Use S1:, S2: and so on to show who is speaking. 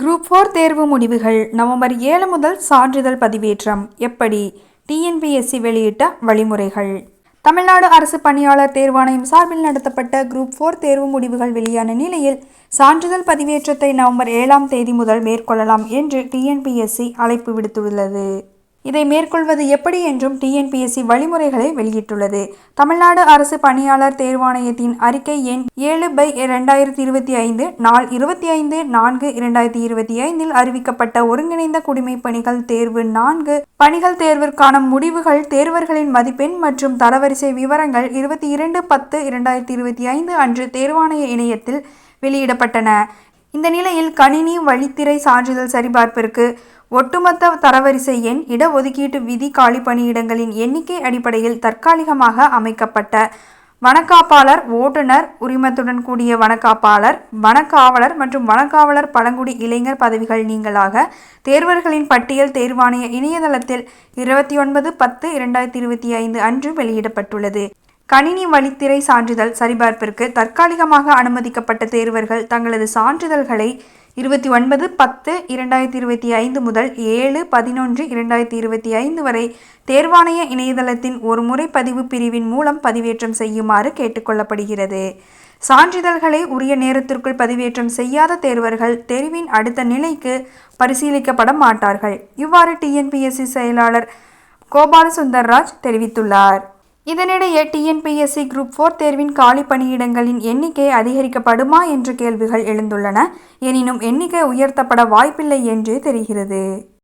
S1: Group four தேர்வு முடிவுகள் November ஏழு முதல் சான்றிதழ் பதிவேற்றம். எப்படி? டிஎன்பிஎஸ்சி வெளியிட்ட வழிமுறைகள். தமிழ்நாடு அரசு பணியாளர் தேர்வாணையம் சார்பில் நடத்தப்பட்ட குரூப் ஃபோர் தேர்வு முடிவுகள் வெளியான நிலையில் சான்றிதழ் பதிவேற்றத்தை நவம்பர் ஏழாம் தேதி முதல் மேற்கொள்ளலாம் என்று டிஎன்பிஎஸ்சி அழைப்பு விடுத்துள்ளது. இதை மேற்கொள்வது எப்படி என்றும் டிஎன்பிஎஸ்சி வழிமுறைகளை வெளியிட்டுள்ளது. தமிழ்நாடு அரசு பணியாளர் தேர்வாணையத்தின் அறிக்கை எண் ஏழு பை இரண்டாயிரத்தி இருபத்தி ஐந்து நாள் இருபத்தி ஐந்து நான்கு இரண்டாயிரத்தி இருபத்தி ஐந்தில் அறிவிக்கப்பட்ட ஒருங்கிணைந்த குடிமைப் பணிகள் தேர்வு நான்கு பணிகள் தேர்விற்கான முடிவுகள் தேர்வர்களின் மதிப்பெண் மற்றும் தரவரிசை விவரங்கள் இருபத்தி இரண்டு பத்து இரண்டாயிரத்தி இருபத்தி ஐந்து அன்று தேர்வாணைய இணையத்தில் வெளியிடப்பட்டன. இந்த நிலையில் கணினி வழித்திரை சான்றிதழ் சரிபார்ப்பிற்கு ஒட்டுமொத்த தரவரிசை எண் இடஒதுக்கீட்டு விதி காலி பணியிடங்களின் எண்ணிக்கை அடிப்படையில் தற்காலிகமாக அமைக்கப்பட்ட வனக்காப்பாளர் ஓட்டுநர் உரிமத்துடன் கூடிய வனக்காப்பாளர் வனக்காவலர் மற்றும் வனக்காவலர் பழங்குடி இளைஞர் பதவிகள் நீங்களாக தேர்வர்களின் பட்டியல் தேர்வாணைய இணையதளத்தில் இருபத்தி ஒன்பது பத்து இரண்டாயிரத்தி இருபத்தி ஐந்து அன்று வெளியிடப்பட்டுள்ளது. கணினி வழித்திரை சான்றிதழ் சரிபார்ப்பிற்கு தற்காலிகமாக அனுமதிக்கப்பட்ட தேர்வர்கள் தங்களது சான்றிதழ்களை இருபத்தி ஒன்பது பத்து இரண்டாயிரத்தி இருபத்தி ஐந்து முதல் ஏழு பதினொன்று இரண்டாயிரத்தி இருபத்தி ஐந்து வரை தேர்வாணைய இணையதளத்தின் ஒரு முறை பதிவு பிரிவின் மூலம் பதிவேற்றம் செய்யுமாறு கேட்டுக்கொள்ளப்படுகிறது. சான்றிதழ்களை உரிய நேரத்திற்குள் பதிவேற்றம் செய்யாத தேர்வர்கள் தெரிவின் அடுத்த நிலைக்கு பரிசீலிக்கப்பட மாட்டார்கள். இவ்வாறு டிஎன்பிஎஸ்சி செயலாளர் கோபால சுந்தர்ராஜ் தெரிவித்துள்ளார். இதனிடையே டிஎன்பிஎஸ்சி குரூப் ஃபோர் தேர்வின் காலி பணியிடங்களின் எண்ணிக்கை அதிகரிக்கப்படுமா என்ற கேள்விகள் எழுந்துள்ளன. எனினும் எண்ணிக்கை உயர்த்தப்பட வாய்ப்பில்லை என்று தெரிகிறது.